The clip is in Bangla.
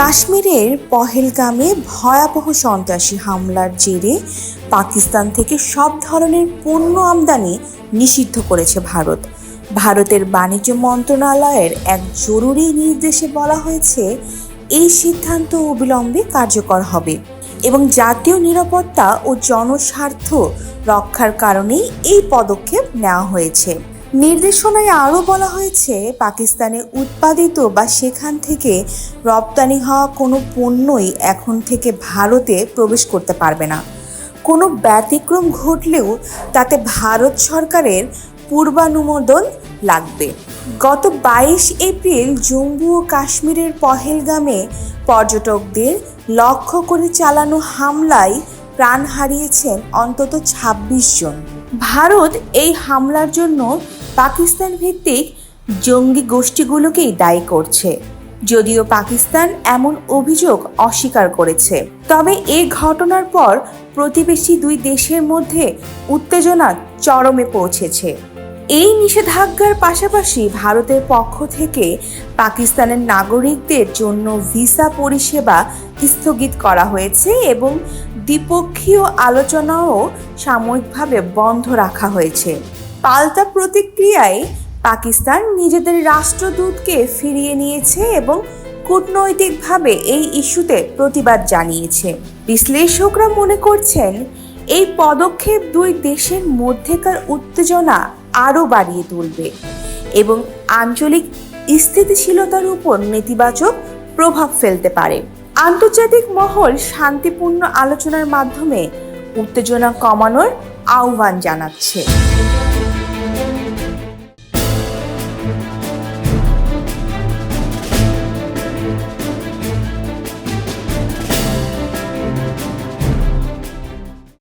কাশ্মীরের পহেলগামে ভয়াবহ সন্ত্রাসী হামলার জেরে পাকিস্তান থেকে সব ধরনের পণ্য আমদানি নিষিদ্ধ করেছে ভারত। ভারতের বাণিজ্য মন্ত্রণালয়ের এক জরুরি নির্দেশে বলা হয়েছে, এই সিদ্ধান্ত অবিলম্বে কার্যকর হবে এবং জাতীয় নিরাপত্তা ও জনস্বার্থ রক্ষার কারণেই এই পদক্ষেপ নেওয়া হয়েছে। নির্দেশনায় আরও বলা হয়েছে, পাকিস্তানে উৎপাদিত বা সেখান থেকে রপ্তানি হওয়া কোনো পণ্যই এখন থেকে ভারতে প্রবেশ করতে পারবে না। কোনো ব্যতিক্রম ঘটলেও তাতে ভারত সরকারের পূর্বানুমোদন লাগবে। গত বাইশ এপ্রিল জম্মু ও কাশ্মীরের পহেলগামে পর্যটকদের লক্ষ্য করে চালানো হামলায় প্রাণ হারিয়েছেন অন্তত ২৬ জন। ভারত এই হামলার জন্য পাকিস্তান ভিত্তিক জঙ্গি গোষ্ঠীগুলোকেই দায়ী করছে। যদিও পাকিস্তান এমন অভিযোগ অস্বীকার করেছে। তবে এই ঘটনার পর প্রতিবেশী দুই দেশের মধ্যে উত্তেজনা চরমে পৌঁছেছে। এই নিষেধাজ্ঞার পাশাপাশি ভারতের পক্ষ থেকে পাকিস্তানের নাগরিকদের জন্য ভিসা পরিষেবা স্থগিত করা হয়েছে এবং দ্বিপক্ষীয় আলোচনাও সাময়িকভাবে বন্ধ রাখা হয়েছে। পাল্টা প্রতিক্রিয়ায় পাকিস্তান নিজেদের রাষ্ট্রদূতকে ফিরিয়ে নিয়েছে এবং কূটনৈতিকভাবে এই ইস্যুতে প্রতিবাদ জানিয়েছে। বিশ্লেষকরা মনে করছেন, এই পদক্ষেপ দুই দেশের মধ্যেকার উত্তেজনা আরও বাড়িয়ে তুলবে এবং আঞ্চলিক স্থিতিশীলতার উপর নেতিবাচক প্রভাব ফেলতে পারে। আন্তর্জাতিক মহল শান্তিপূর্ণ আলোচনার মাধ্যমে উত্তেজনা কমানোর আহ্বান জানাচ্ছে। Thank you.